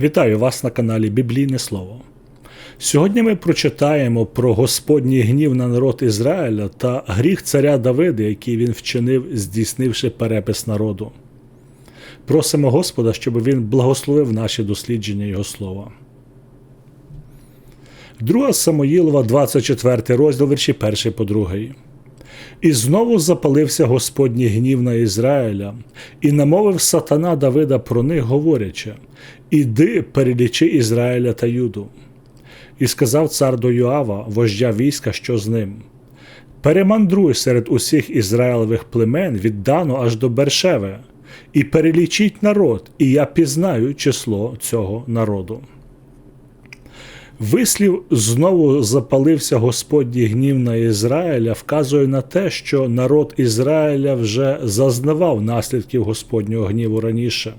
Вітаю вас на каналі Біблійне Слово. Сьогодні ми прочитаємо про Господній гнів на народ Ізраїля та гріх царя Давида, який він вчинив, здійснивши перепис народу. Просимо Господа, щоб він благословив наші дослідження Його слова. 2 Самоїлова, 24 розділ, вірші 1 по 2. І знову запалився Господній гнів на Ізраїля, і намовив сатана Давида про них, говорячи: Іди, перелічи Ізраїля та Юду. І сказав цар до Йоава, вождя війська, що з ним: Перемандруй серед усіх Ізраїлевих племен від Дану аж до Бершеве, і перелічіть народ, і я пізнаю число цього народу. Вислів знову запалився Господній гнів на Ізраїля, вказує на те, що народ Ізраїля вже зазнавав наслідків Господнього гніву раніше.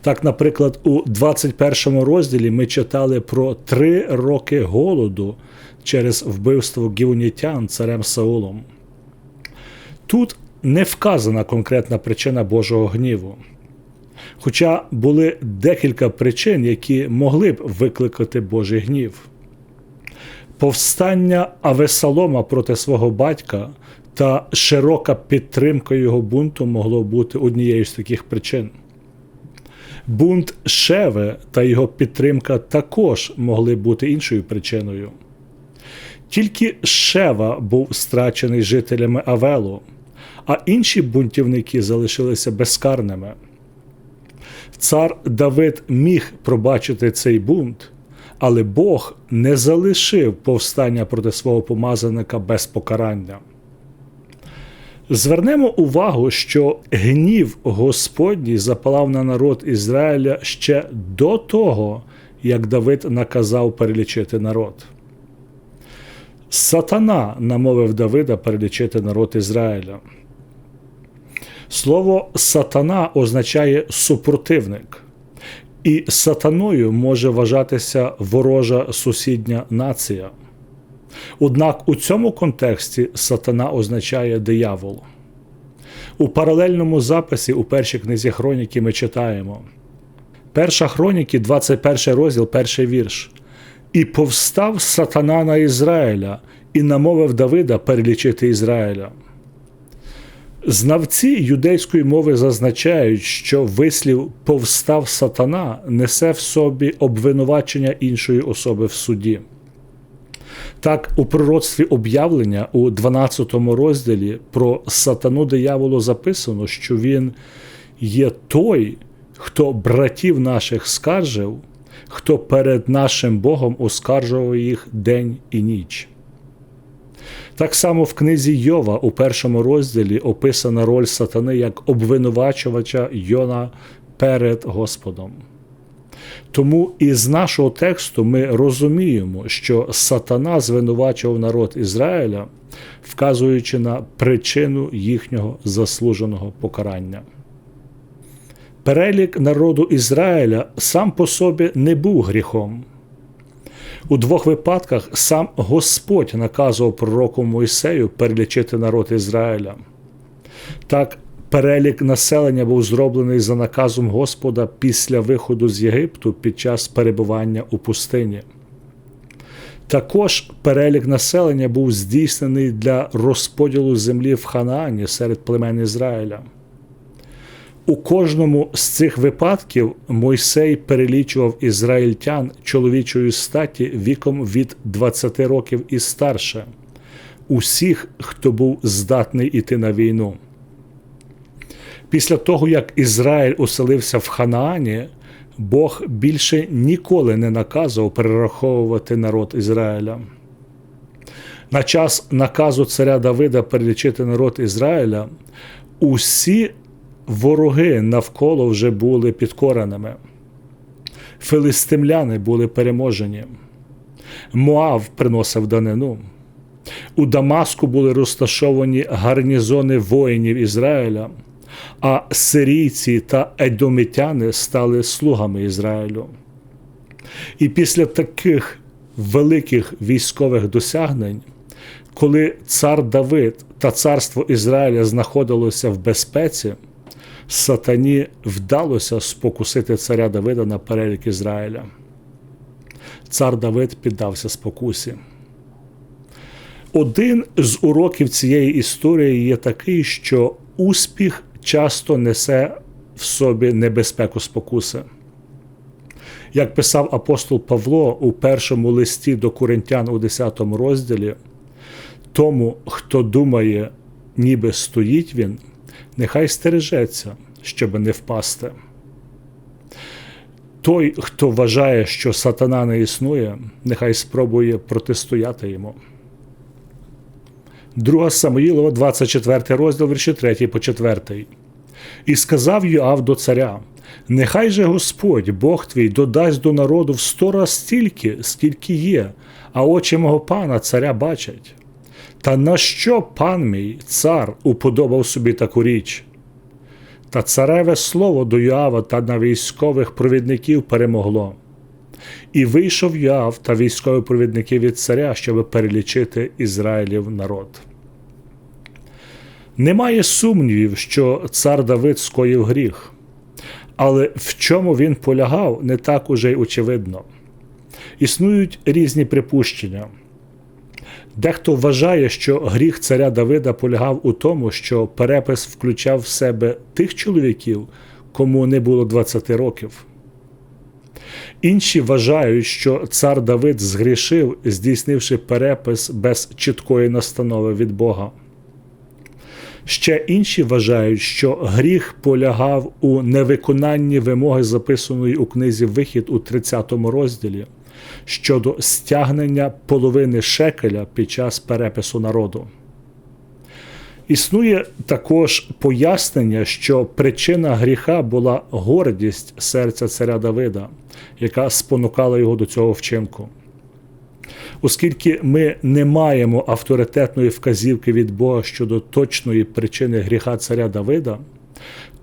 Так, наприклад, у 21 розділі ми читали про три роки голоду через вбивство гівнітян царем Саулом. Тут не вказана конкретна причина Божого гніву. Хоча були декілька причин, які могли б викликати Божий гнів. Повстання Авесалома проти свого батька та широка підтримка його бунту могло бути однією з таких причин. Бунт Шеве та його підтримка також могли бути іншою причиною. Тільки Шева був страчений жителями Авелу, а інші бунтівники залишилися безкарними. Цар Давид міг пробачити цей бунт, але Бог не залишив повстання проти свого помазаника без покарання. Звернемо увагу, що гнів Господній запалав на народ Ізраїля ще до того, як Давид наказав перелічити народ. Сатана намовив Давида перелічити народ Ізраїля. Слово сатана означає супротивник, і сатаною може вважатися ворожа сусідня нація. Однак у цьому контексті сатана означає диявол. У паралельному записі у першій книзі хроніки ми читаємо. Перша хроніки, 21 розділ, перший вірш. І повстав сатана на Ізраїля, і намовив Давида перелічити Ізраїля. Знавці юдейської мови зазначають, що вислів повстав сатана несе в собі обвинувачення іншої особи в суді. Так, у пророцтві об'явлення у 12 розділі про сатану дияволу записано, що він є той, хто братів наших скаржив, хто перед нашим Богом оскаржував їх день і ніч. Так само в книзі Йова у першому розділі описана роль сатани як обвинувачувача Йона перед Господом. Тому із нашого тексту ми розуміємо, що сатана звинувачував народ Ізраїля, вказуючи на причину їхнього заслуженого покарання. Перелік народу Ізраїля сам по собі не був гріхом. У двох випадках сам Господь наказував пророку Мойсею перелічити народ Ізраїля. Так, перелік населення був зроблений за наказом Господа після виходу з Єгипту під час перебування у пустині. Також перелік населення був здійснений для розподілу землі в Ханаані серед племен Ізраїля. У кожному з цих випадків Мойсей перелічував ізраїльтян чоловічої статі віком від 20 років і старше, усіх, хто був здатний іти на війну. Після того, як Ізраїль оселився в Ханаані, Бог більше ніколи не наказував перераховувати народ Ізраїля. На час наказу царя Давида перелічити народ Ізраїля, усі вороги навколо вже були підкореними. Филистимляни були переможені. Моав приносив данину. У Дамаску були розташовані гарнізони воїнів Ізраїля, а сирійці та едомітяни стали слугами Ізраїлю. І після таких великих військових досягнень, коли цар Давид та царство Ізраїля знаходилося в безпеці, Сатані вдалося спокусити царя Давида на перелік Ізраїля. Цар Давид піддався спокусі. Один з уроків цієї історії є такий, що успіх часто несе в собі небезпеку спокуси. Як писав апостол Павло у першому листі до Коринтян у 10 розділі, тому, хто думає, ніби стоїть він, нехай стережеться, щоб не впасти. Той, хто вважає, що сатана не існує, нехай спробує протистояти йому. 2 Самуїлова, 24 розділ, вірші 3 по 4. І сказав Йоав до царя: Нехай же Господь, Бог твій, додасть до народу в сто раз стільки, скільки є, а очі мого пана царя бачать. Та на що пан мій, цар, уподобав собі таку річ? Та цареве слово до Йоава та на військових провідників перемогло. І вийшов Йоав та військові провідники від царя, щоб перелічити Ізраїлів народ. Немає сумнівів, що цар Давид скоїв гріх, але в чому він полягав, не так уже й очевидно. Існують різні припущення. Дехто вважає, що гріх царя Давида полягав у тому, що перепис включав в себе тих чоловіків, кому не було 20 років. Інші вважають, що цар Давид згрішив, здійснивши перепис без чіткої настанови від Бога. Ще інші вважають, що гріх полягав у невиконанні вимоги, записаної у книзі Вихід у 30 розділі щодо стягнення половини шекеля під час перепису народу. Існує також пояснення, що причина гріха була гордість серця царя Давида, яка спонукала його до цього вчинку. Оскільки ми не маємо авторитетної вказівки від Бога щодо точної причини гріха царя Давида,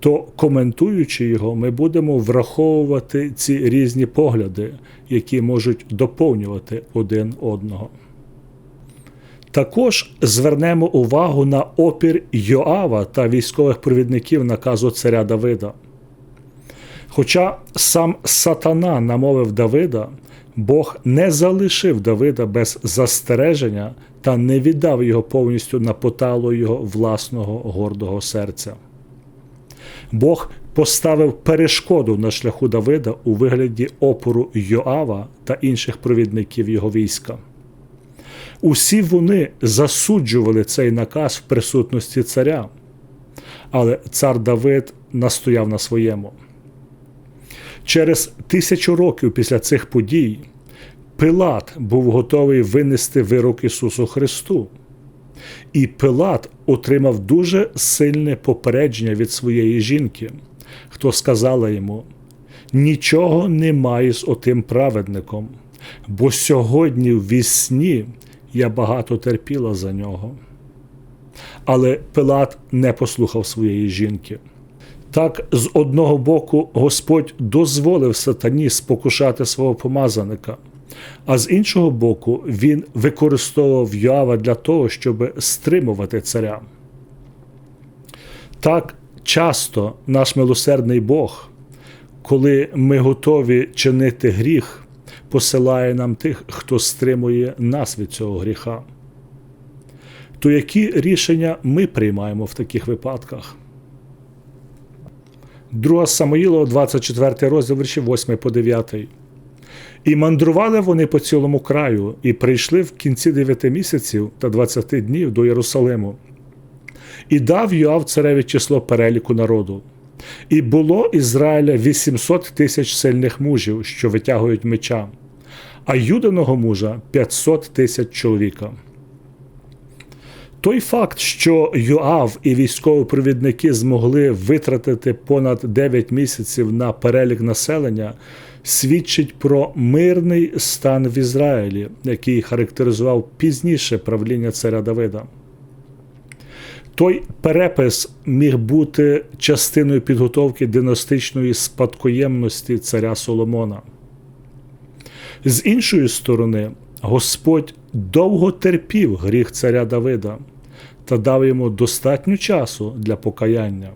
то коментуючи його, ми будемо враховувати ці різні погляди, які можуть доповнювати один одного. Також звернемо увагу на опір Йоава та військових провідників наказу царя Давида. Хоча сам сатана намовив Давида, Бог не залишив Давида без застереження та не віддав його повністю на поталу його власного гордого серця. Бог поставив перешкоду на шляху Давида у вигляді опору Йоава та інших провідників його війська. Усі вони засуджували цей наказ в присутності царя, але цар Давид настояв на своєму. Через тисячу років після цих подій Пилат був готовий винести вирок Ісусу Христу. І Пилат отримав дуже сильне попередження від своєї жінки, хто сказала йому: нічого немає з отим праведником, бо сьогодні в вісні я багато терпіла за нього. Але Пилат не послухав своєї жінки. Так, з одного боку, Господь дозволив сатані спокушати свого помазаника, а з іншого боку, він використовував Йоава для того, щоб стримувати царя. Так часто наш милосердний Бог, коли ми готові чинити гріх, посилає нам тих, хто стримує нас від цього гріха. То які рішення ми приймаємо в таких випадках? 2 Самоїлова, 24 розділ вірші 8 по 9. І мандрували вони по цілому краю, і прийшли в кінці 9 місяців та 20 днів до Єрусалиму. І дав Йоав цареві число переліку народу. І було Ізраїля 800 тисяч сильних мужів, що витягують меча, а юданого мужа 500 тисяч чоловіка. Той факт, що Йоав і військові провідники змогли витратити понад 9 місяців на перелік населення, свідчить про мирний стан в Ізраїлі, який характеризував пізніше правління царя Давида. Той перепис міг бути частиною підготовки династичної спадкоємності царя Соломона. З іншої сторони, Господь довго терпів гріх царя Давида та дав йому достатньо часу для покаяння.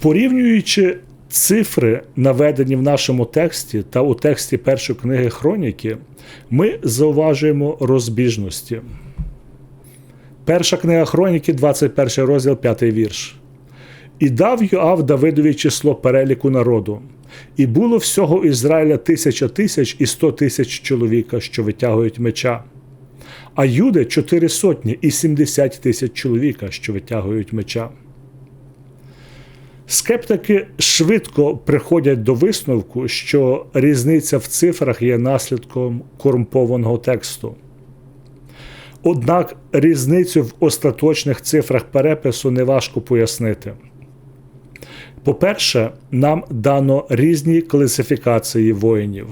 Порівнюючи цифри, наведені в нашому тексті та у тексті першої книги Хроніки, ми зауважуємо розбіжності. Перша книга Хроніки, 21 розділ, 5 вірш. І дав Йоав Давидові число переліку народу, і було всього Ізраїля тисяча тисяч і сто тисяч чоловіка, що витягують меча, а Юди чотири сотні і сімдесят тисяч чоловіка, що витягують меча. Скептики швидко приходять до висновку, що різниця в цифрах є наслідком корумпованого тексту. Однак різницю в остаточних цифрах перепису неважко пояснити. По-перше, нам дано різні класифікації воїнів.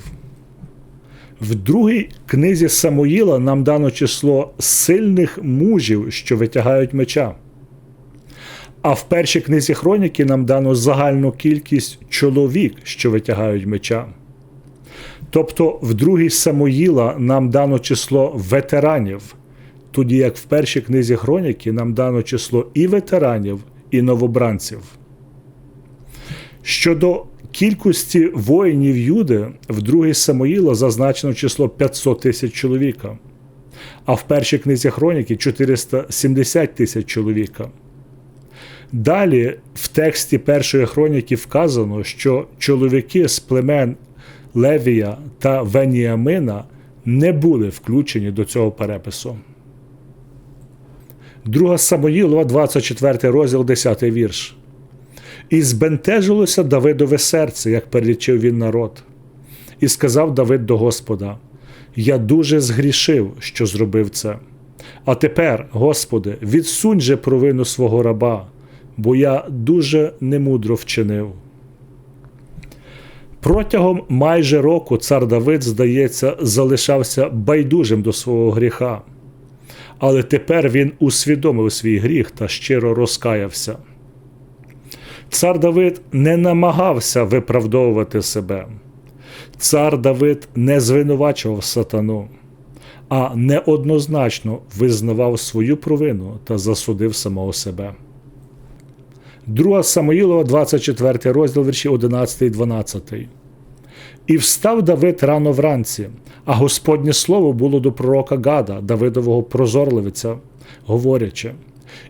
В другій книзі Самуїла нам дано число сильних мужів, що витягають меча. А в першій книзі Хроніки нам дано загальну кількість чоловік, що витягають меча. Тобто в другій Самуїла нам дано число ветеранів, тоді як в першій книзі Хроніки нам дано число і ветеранів, і новобранців. Щодо кількості воїнів Юди, в другій Самуїла зазначено число 500 тисяч чоловіка, а в першій книзі Хроніки 470 тисяч чоловіка. Далі в тексті першої хроніки вказано, що чоловіки з племен Левія та Веніамина не були включені до цього перепису. Друга Самоїлова, 24 розділ, 10 вірш. І збентежилося Давидове серце, як перелічив він народ. І сказав Давид до Господа: Я дуже згрішив, що зробив це. А тепер, Господи, відсунь же провину свого раба бо я дуже немудро вчинив. Протягом майже року цар Давид, здається, залишався байдужим до свого гріха, але тепер він усвідомив свій гріх та щиро розкаявся. Цар Давид не намагався виправдовувати себе. Цар Давид не звинувачував сатану, а неоднозначно визнавав свою провину та засудив самого себе. 2 Самоїлова, 24 розділ вірші 11 і 12. І встав Давид рано вранці, а Господнє слово було до пророка Гада, Давидового прозорливиця, говорячи: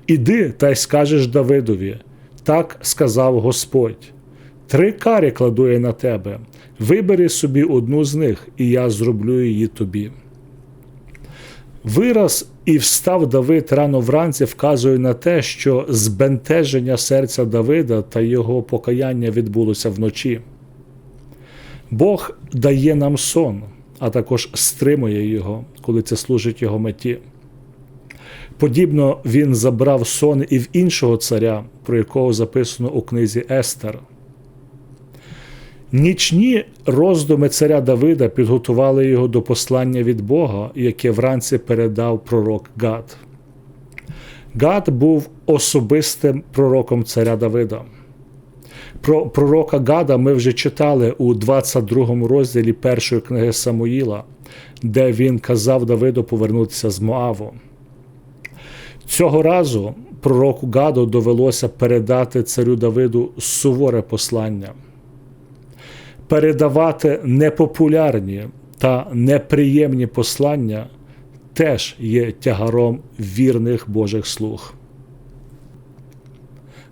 Іди та й скажеш Давидові, так сказав Господь. Три кари кладу я на тебе, вибери собі одну з них, і я зроблю її тобі. Вираз і встав Давид рано вранці вказує на те, що збентеження серця Давида та його покаяння відбулося вночі. Бог дає нам сон, а також стримує його, коли це служить його меті. Подібно він забрав сон і в іншого царя, про якого записано у книзі Естер. Нічні роздуми царя Давида підготували його до послання від Бога, яке вранці передав пророк Гад. Гад був особистим пророком царя Давида. Про пророка Гада ми вже читали у 22 розділі першої книги Самуїла, де він казав Давиду повернутися з Моаву. Цього разу пророку Гаду довелося передати царю Давиду суворе послання передавати непопулярні та неприємні послання теж є тягаром вірних Божих слуг.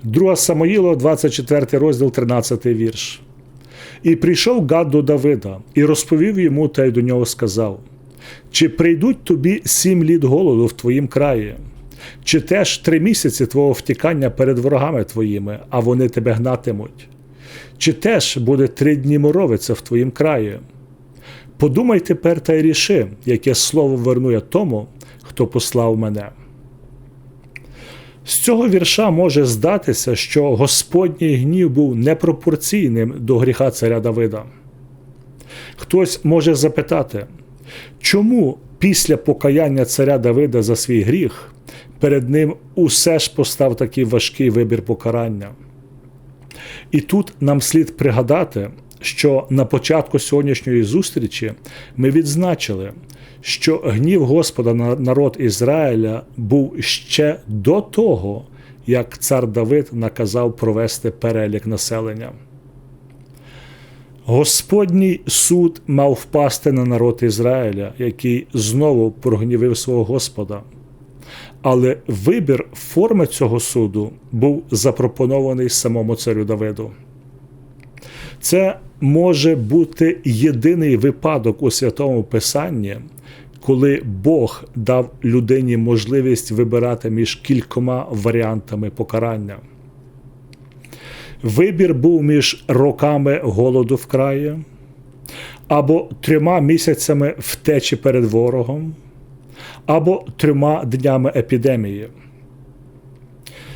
2 Самоїло, 24 розділ, 13 вірш. І прийшов Гад до Давида, і розповів йому, та й до нього сказав: Чи прийдуть тобі сім літ голоду в твоїм краї, чи теж три місяці твого втікання перед ворогами твоїми, а вони тебе гнатимуть? Чи теж буде три дні моровиця в твоїм краї? Подумай тепер та й ріши, яке слово вернує тому, хто послав мене. З цього вірша може здатися, що Господній гнів був непропорційним до гріха царя Давида. Хтось може запитати, чому після покаяння царя Давида за свій гріх перед ним усе ж постав такий важкий вибір покарання? І тут нам слід пригадати, що на початку сьогоднішньої зустрічі ми відзначили, що гнів Господа на народ Ізраїля був ще до того, як цар Давид наказав провести перелік населення. Господній суд мав впасти на народ Ізраїля, який знову прогнівив свого Господа. Але вибір форми цього суду був запропонований самому царю Давиду. Це може бути єдиний випадок у святому Писанні, коли Бог дав людині можливість вибирати між кількома варіантами покарання. Вибір був між роками голоду в краї або трьома місяцями втечі перед ворогом, або трьома днями епідемії.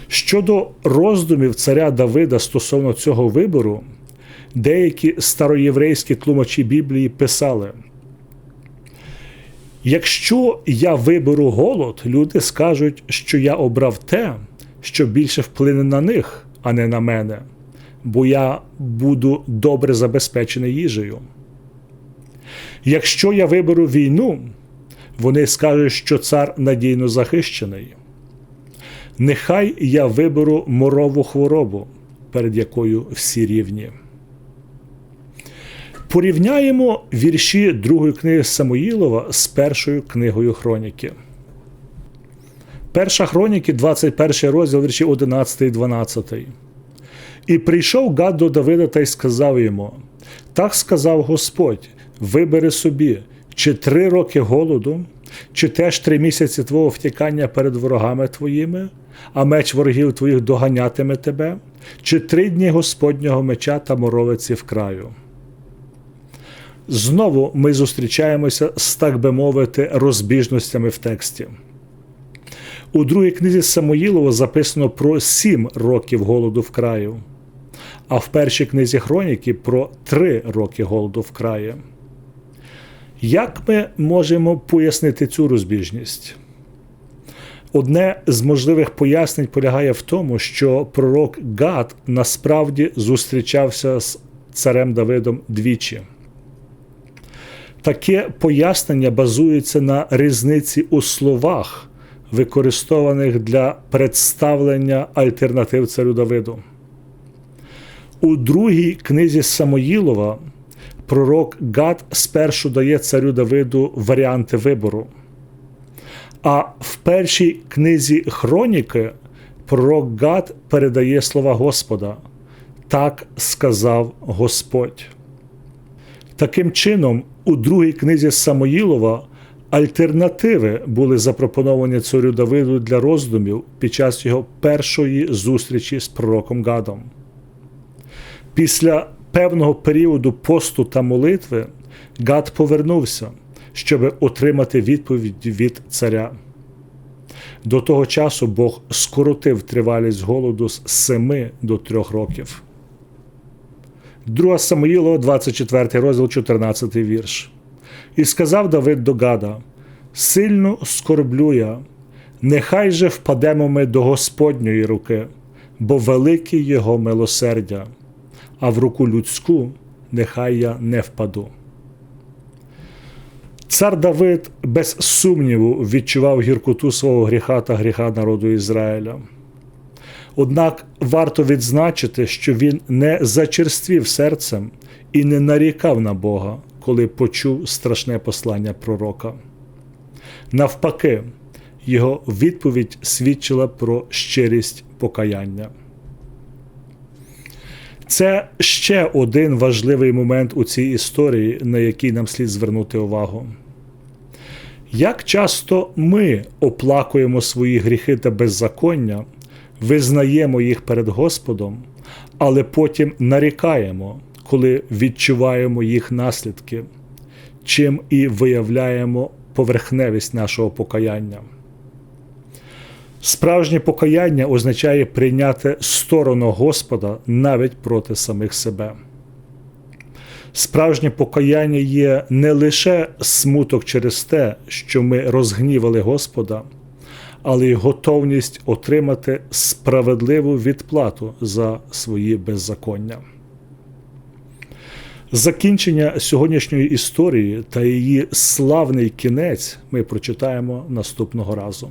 Щодо роздумів царя Давида стосовно цього вибору, деякі староєврейські тлумачі Біблії писали: Якщо я виберу голод, люди скажуть, що я обрав те, що більше вплине на них, а не на мене, бо я буду добре забезпечений їжею. Якщо я виберу війну, вони скажуть, що цар надійно захищений. Нехай я виберу морову хворобу, перед якою всі рівні. Порівняємо вірші другої книги Самуїлова з першою книгою Хроніки. Перша хроніки, 21 розділ вірші 11 і 12. І прийшов Гад до Давида та й сказав йому: Так сказав Господь: вибери собі, чи три роки голоду, чи теж три місяці твого втікання перед ворогами твоїми, а меч ворогів твоїх доганятиме тебе, чи три дні Господнього меча та моровиці в краю. Знову ми зустрічаємося з, так би мовити, розбіжностями в тексті. У другій книзі Самоїлова записано про сім років голоду в краю, а в першій книзі Хроніки про три роки голоду в краї. Як ми можемо пояснити цю розбіжність? Одне з можливих пояснень полягає в тому, що пророк Гад насправді зустрічався з царем Давидом двічі. Таке пояснення базується на різниці у словах, використованих для представлення альтернатив царю Давиду. У другій книзі Самоїлова пророк Гад спершу дає царю Давиду варіанти вибору. А в першій книзі Хроніки пророк Гад передає слова Господа. Так сказав Господь. Таким чином, у другій книзі Самоїлова альтернативи були запропоновані царю Давиду для роздумів під час його першої зустрічі з пророком Гадом. Після певного періоду посту та молитви Гад повернувся, щоб отримати відповідь від царя. До того часу Бог скоротив тривалість голоду з 7 до 3 років. 2 Самуїлова, 24 розділ, 14 вірш. І сказав Давид до Гада: Сильно скорблю я, нехай же впадемо ми до Господньої руки, бо велике Його милосердя, а в руку людську нехай я не впаду. Цар Давид без сумніву відчував гіркоту свого гріха та гріха народу Ізраїля. Однак варто відзначити, що він не зачерствів серцем і не нарікав на Бога, коли почув страшне послання пророка. Навпаки, його відповідь свідчила про щирість покаяння. Це ще один важливий момент у цій історії, на який нам слід звернути увагу. Як часто ми оплакуємо свої гріхи та беззаконня, визнаємо їх перед Господом, але потім нарікаємо, коли відчуваємо їх наслідки, чим і виявляємо поверхневість нашого покаяння. Справжнє покаяння означає прийняти сторону Господа навіть проти самих себе. Справжнє покаяння є не лише смуток через те, що ми розгнівали Господа, але й готовність отримати справедливу відплату за свої беззаконня. Закінчення сьогоднішньої історії та її славний кінець ми прочитаємо наступного разу.